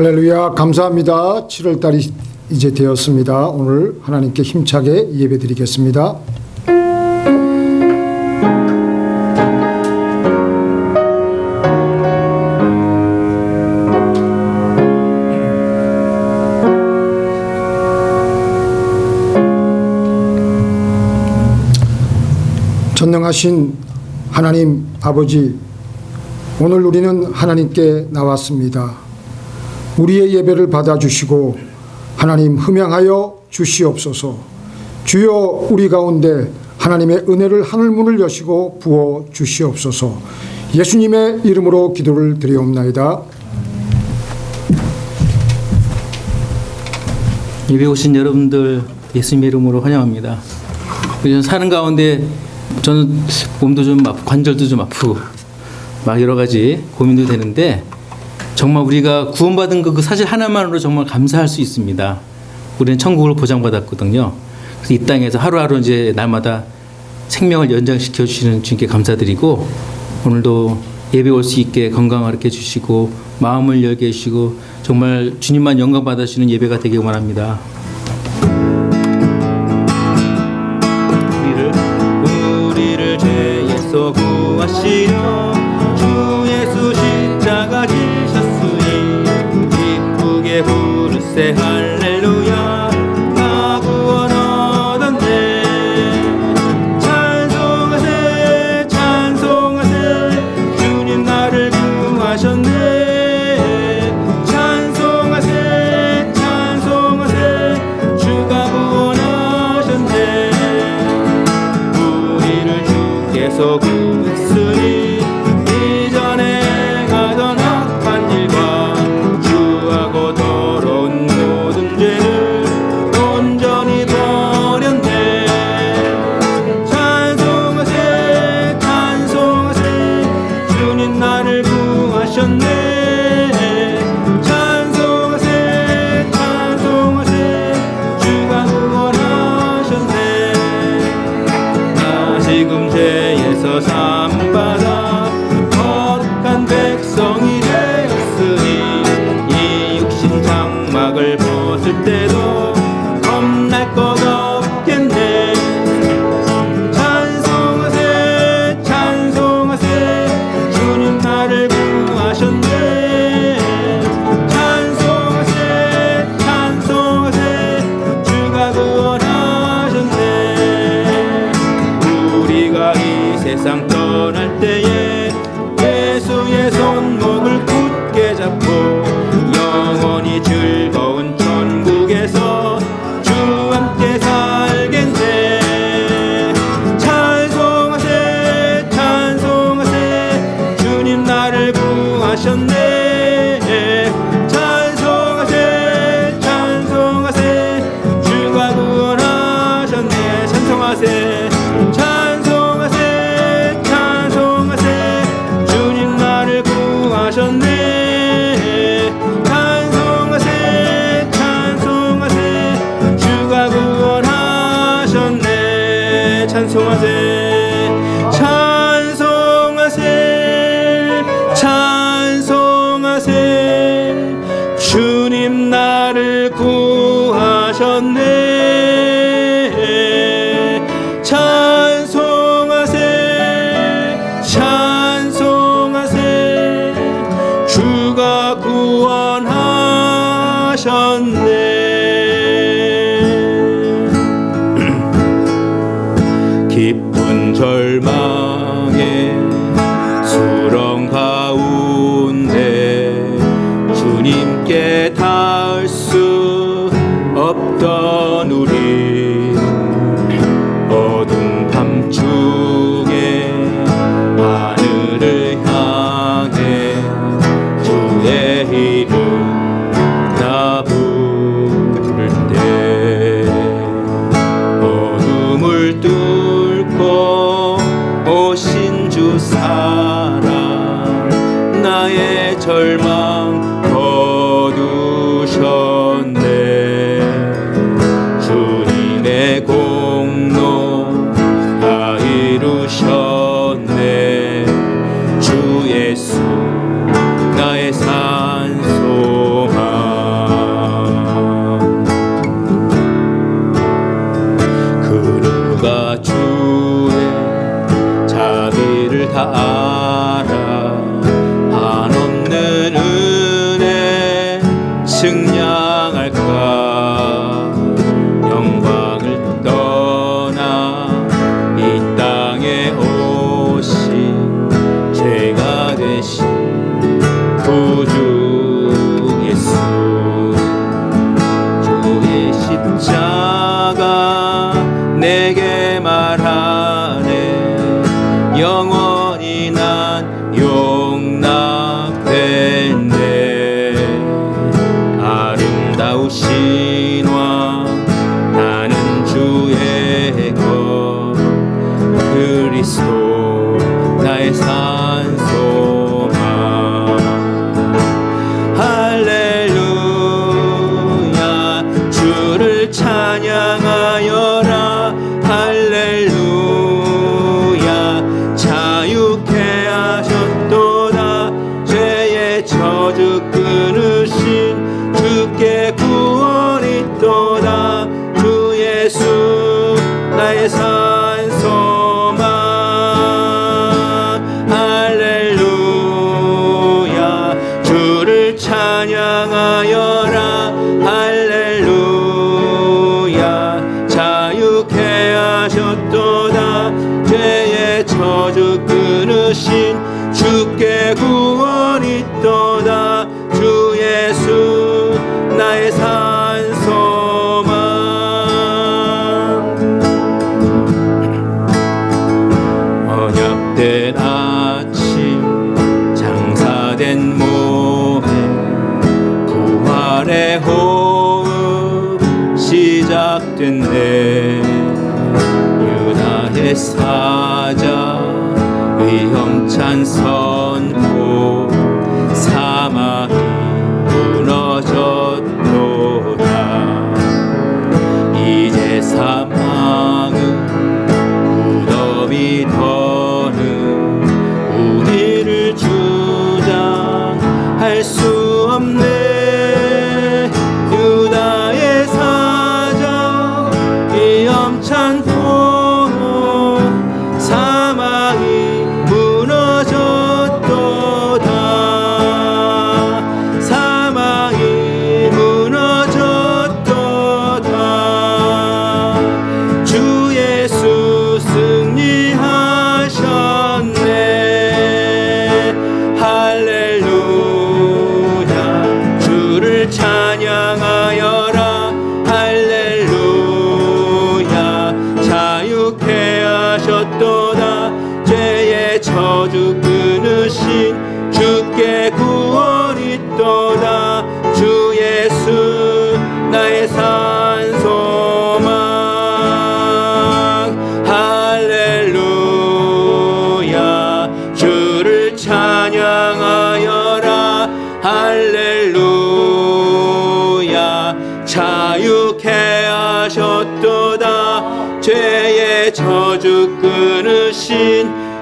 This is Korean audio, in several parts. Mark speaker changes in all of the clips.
Speaker 1: 할렐루야 감사합니다. 7월 달이 이제 되었습니다. 오늘 하나님께 힘차게 예배드리겠습니다. 전능하신 하나님 아버지 오늘 우리는 하나님께 나왔습니다. 우리의 예배를 받아주시고 하나님 흠양하여 주시옵소서. 주여 우리 가운데 하나님의 은혜를 하늘 문을 여시고 부어 주시옵소서. 예수님의 이름으로 기도를 드리옵나이다.
Speaker 2: 예배 오신 여러분들 예수님 이름으로 환영합니다. 사는 가운데 저는 몸도 좀 아프고 관절도 좀 아프고 막 여러 가지 고민도 되는데 정말 우리가 구원받은 그, 그 사실 하나만으로 정말 감사할 수 있습니다. 우리는 천국을 보장받았거든요. 그래서 이 땅에서 하루하루 이제 날마다 생명을 연장시켜 주시는 주님께 감사드리고 오늘도 예배 올 수 있게 건강하게 해주시고 마음을 열게 해주시고 정말 주님만 영광 받으시는 예배가 되길 원합니다. 우리를 우리를 죄에서 구하시려 难过。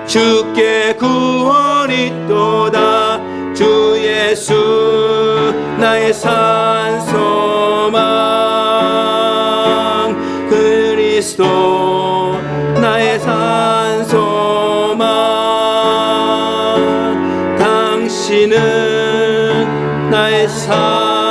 Speaker 2: 주께 구원이 또다. 주 예수 나의 산소망. 그리스도 나의 산소망. 당신은 나의 산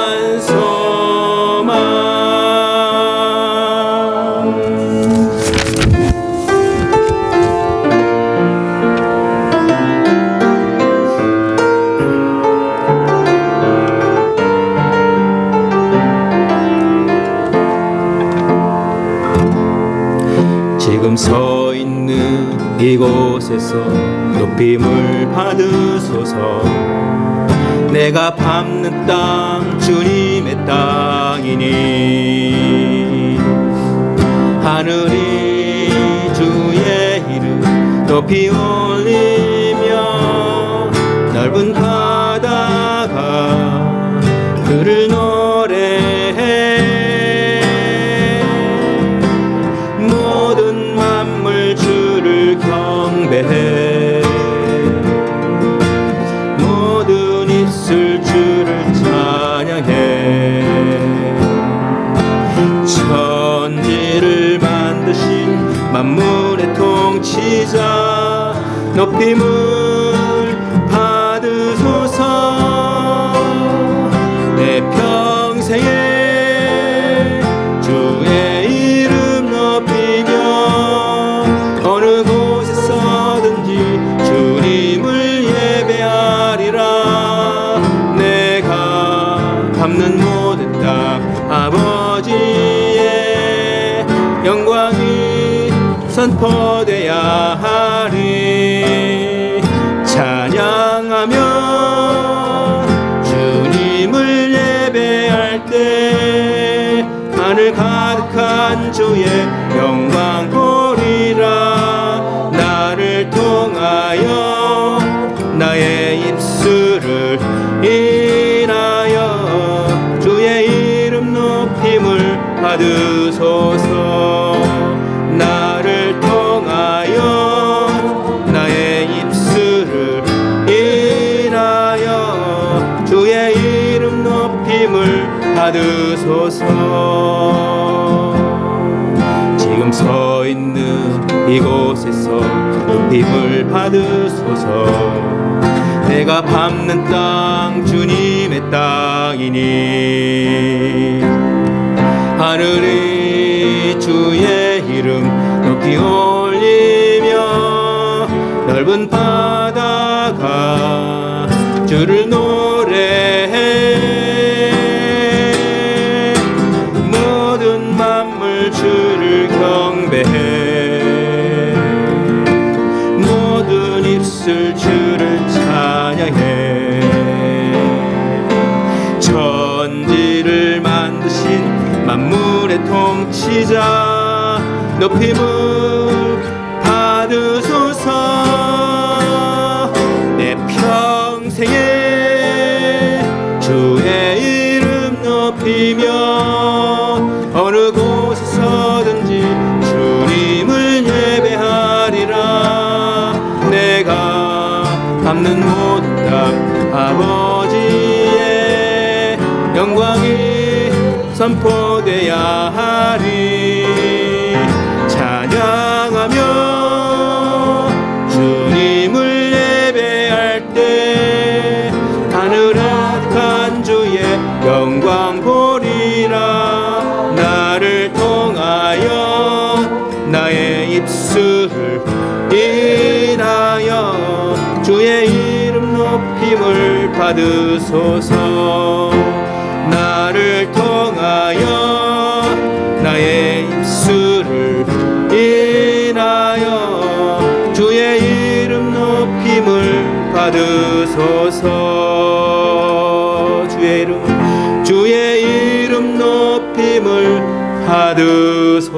Speaker 2: 서 있는 이곳에서 높임을 받으소서. 내가 밟는 땅 주님의 땅이니. 하늘이 주의 이름 높이 올리며 넓은 바다가 그를 높 높임을 받으소서. 내 평생에 주의 이름 높이며 어느 곳에 서든지 주님을 예배하리라. 내가 밟는 모든 땅 아버지의 영광이 선포돼 이곳에서 높임을 받으소서. 내가 밟는 땅 주님의 땅이니. 하늘이 주의 이름 높이 올리며 넓은 바다가 주를 노래해. 모든 만물 주를 경배해 입술 주를 찬양해. 천지를 만드신 만물의 통치자 높임을 선포돼야 하리. 찬양하며 주님을 예배할 때 하늘 아득한 주의 영광 보리라. 나를 통하여 나의 입술을 인하여 주의 이름 높임을 받으소서 받으소서 주의 이름 주의 이름 높임을 받으소서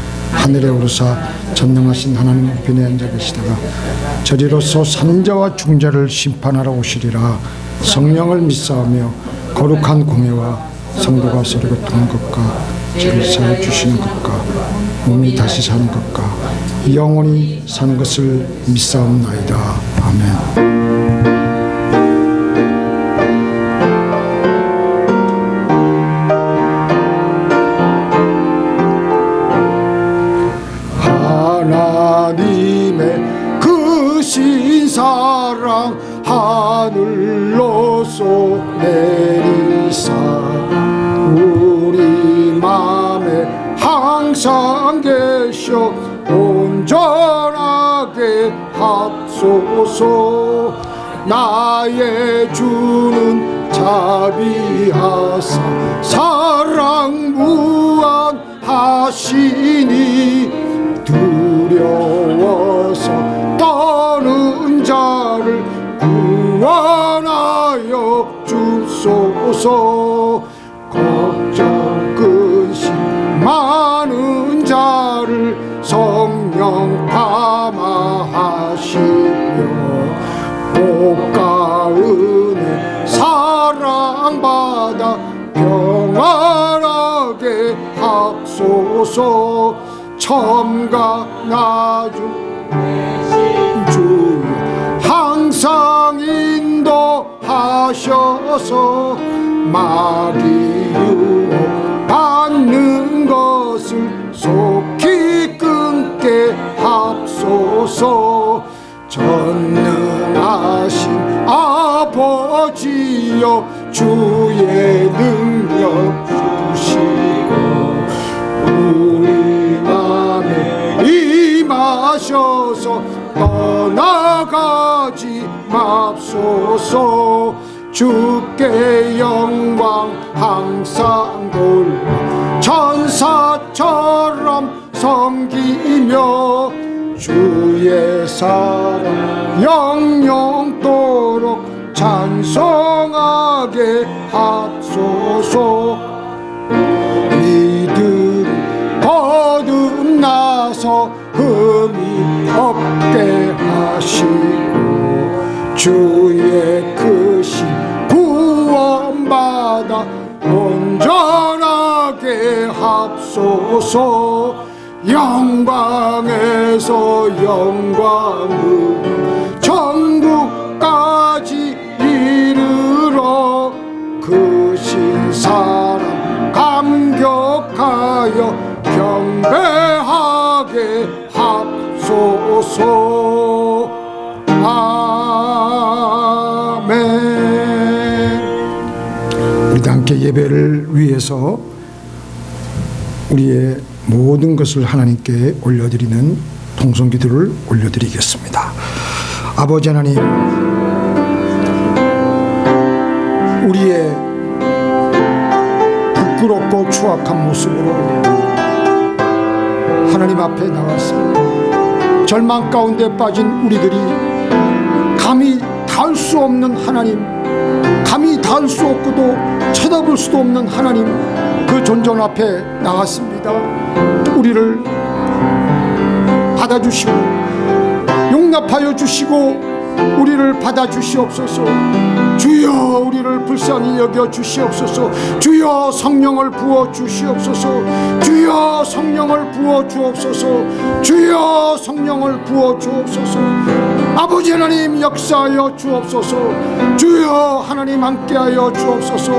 Speaker 1: 하늘에 오르사 전능하신 하나님 우편에 앉아 계시다가 저리로서 산자와 중자를 심판하러 오시리라 성령을 믿사오며 거룩한 공예와 성도가 서로 교통한 것과 죄를 사해 주시는 것과 몸이 다시 사는 것과 영원히 사는 것을 믿사옵나이다 아멘. 그 신사랑 하늘로서 내리사. 우리 맘에 항상 계셔 온전하게 합소서. 나의 주는 자비하사 사랑 무한하시니 두려워서 모르는 자를 구원하여 주소서. 걱정 근심 많은 자를 성령 감화하시며 복과 은혜 사랑받아 평안하게 하소서. 첨가 나중 항상 인도하셔서 마귀 유혹 받는 것을 속히 끊게 합소서. 전능하신 아버지여 주의 능력 떠나가지 맙소서. 주께 영광 항상 돌려. 천사처럼 섬기며 주의 사랑 영영토록 찬송하게 합소서. 믿음 거듭나서 흠이 없게 하시고 주의 크신 구원받아 온전하게 합소서. 영광에서 영광으로 천국까지 이르러 크신 사랑 감격하여 경배하게 합소서 아멘 우리도 함께 예배를 위해서 우리의 모든 것을 하나님께 올려드리는 통성기도를 올려드리겠습니다. 아버지 하나님, 우리의 부끄럽고 추악한 모습으로 하나님 앞에 나왔습니다. 절망 가운데 빠진 우리들이 감히 닿을 수 없는 하나님, 감히 닿을 수 없고도 쳐다볼 수도 없는 하나님 그 존전 앞에 나왔습니다. 우리를 받아주시고 용납하여 주시고 우리를 받아 주시옵소서. 주여 우리를 불쌍히 여겨 주시옵소서. 주여 성령을 부어 주시옵소서. 주여 성령을 부어 주옵소서. 주여 성령을 부어 주옵소서. 아버지 하나님 역사하여 주옵소서. 주여 하나님 함께하여 주옵소서.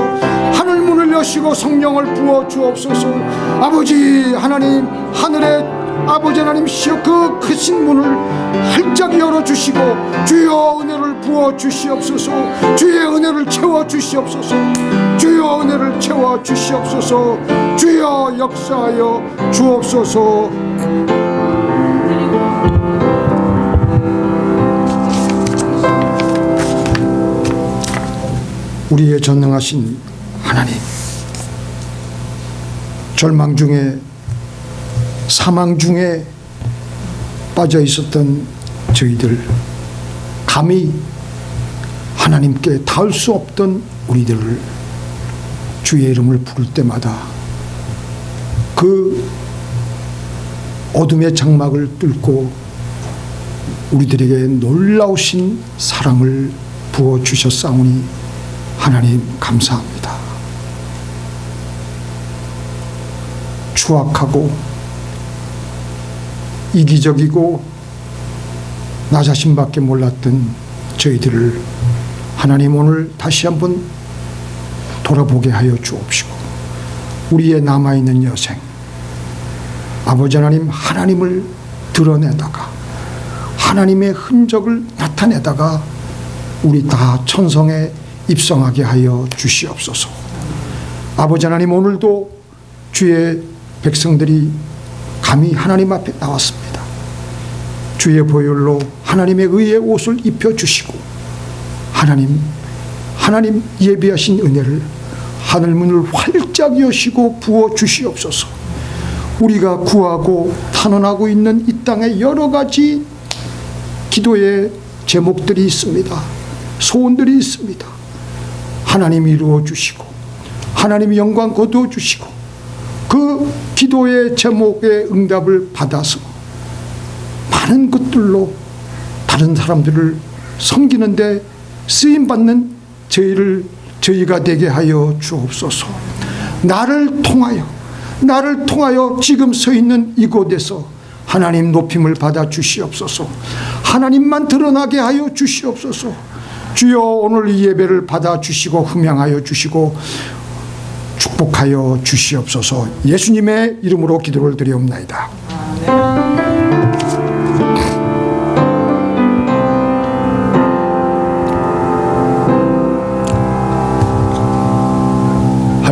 Speaker 1: 하늘 문을 여시고 성령을 부어 주옵소서. 아버지 하나님 하늘에 아버지 하나님 시여 그 크신 문을 활짝 열어주시고 주여 은혜를 부어 주시옵소서. 주의 은혜를 채워 주시옵소서. 주여 은혜를 채워 주시옵소서. 주여 역사하여 주옵소서. 우리의 전능하신 하나님 절망 중에 사망 중에 빠져 있었던 저희들 감히 하나님께 닿을 수 없던 우리들을 주의 이름을 부를 때마다 그 어둠의 장막을 뚫고 우리들에게 놀라우신 사랑을 부어 주셨사오니 하나님 감사합니다. 추악하고 이기적이고 나 자신밖에 몰랐던 저희들을 하나님 오늘 다시 한번 돌아보게 하여 주옵시고 우리의 남아있는 여생 아버지 하나님 하나님을 드러내다가 하나님의 흔적을 나타내다가 우리 다 천성에 입성하게 하여 주시옵소서 아버지 하나님 오늘도 주의 백성들이 감히 하나님 앞에 나왔습니다. 주의 보혈로 하나님의 의의 옷을 입혀 주시고 하나님 하나님 예비하신 은혜를 하늘 문을 활짝 여시고 부어 주시옵소서. 우리가 구하고 탄원하고 있는 이 땅에 여러 가지 기도의 제목들이 있습니다. 소원들이 있습니다. 하나님 이루어 주시고 하나님이 영광 거두어 주시고 그 기도의 제목의 응답을 받아서 많은 것들로 다른 사람들을 섬기는데 쓰임 받는 저희를 저희가 되게 하여 주옵소서. 나를 통하여 나를 통하여 지금 서 있는 이곳에서 하나님 높임을 받아 주시옵소서. 하나님만 드러나게 하여 주시옵소서. 주여 오늘 이 예배를 받아 주시고 흠양하여 주시고 축복하여 주시옵소서. 예수님의 이름으로 기도를 드리옵나이다.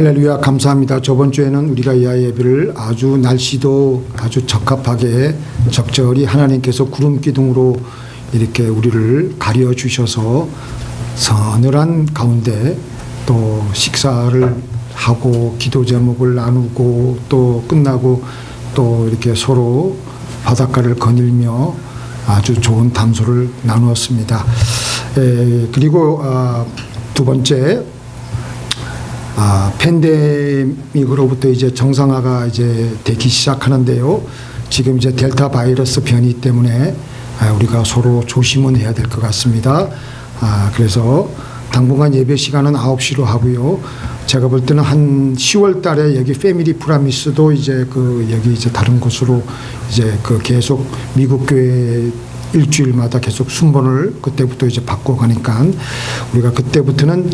Speaker 1: 할렐루야 감사합니다. 저번 주에는 우리가 이 예배를 아주 날씨도 아주 적합하게 적절히 하나님께서 구름 기둥으로 이렇게 우리를 가려 주셔서 서늘한 가운데 또 식사를 하고 기도 제목을 나누고 또 끝나고 또 이렇게 서로 바닷가를 거닐며 아주 좋은 담소를 나누었습니다. 에, 그리고 아, 두 번째 아, 팬데믹으로부터 이제 정상화가 이제 되기 시작하는데요. 지금 이제 델타 바이러스 변이 때문에 아, 우리가 서로 조심은 해야 될 것 같습니다. 아, 그래서 당분간 예배 시간은 9시로 하고요. 제가 볼 때는 한 10월 달에 여기 패밀리 프라미스도 이제 그 여기 이제 다른 곳으로 이제 그 계속 미국 교회 일주일마다 계속 순번을 그때부터 이제 바꿔 가니까 우리가 그때부터는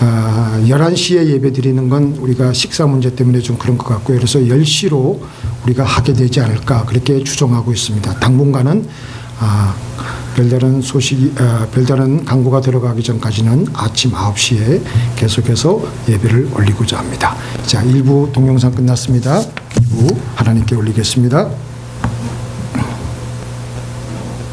Speaker 1: 아, 11시에 예배 드리는 건 우리가 식사 문제 때문에 좀 그런 것 같고요. 그래서 10시로 우리가 하게 되지 않을까 그렇게 추정하고 있습니다. 당분간은 아, 별다른 소식이 아, 별다른 광고가 들어가기 전까지는 아침 9시에 계속해서 예배를 올리고자 합니다. 자, 1부 동영상 끝났습니다. 2부 하나님께 올리겠습니다.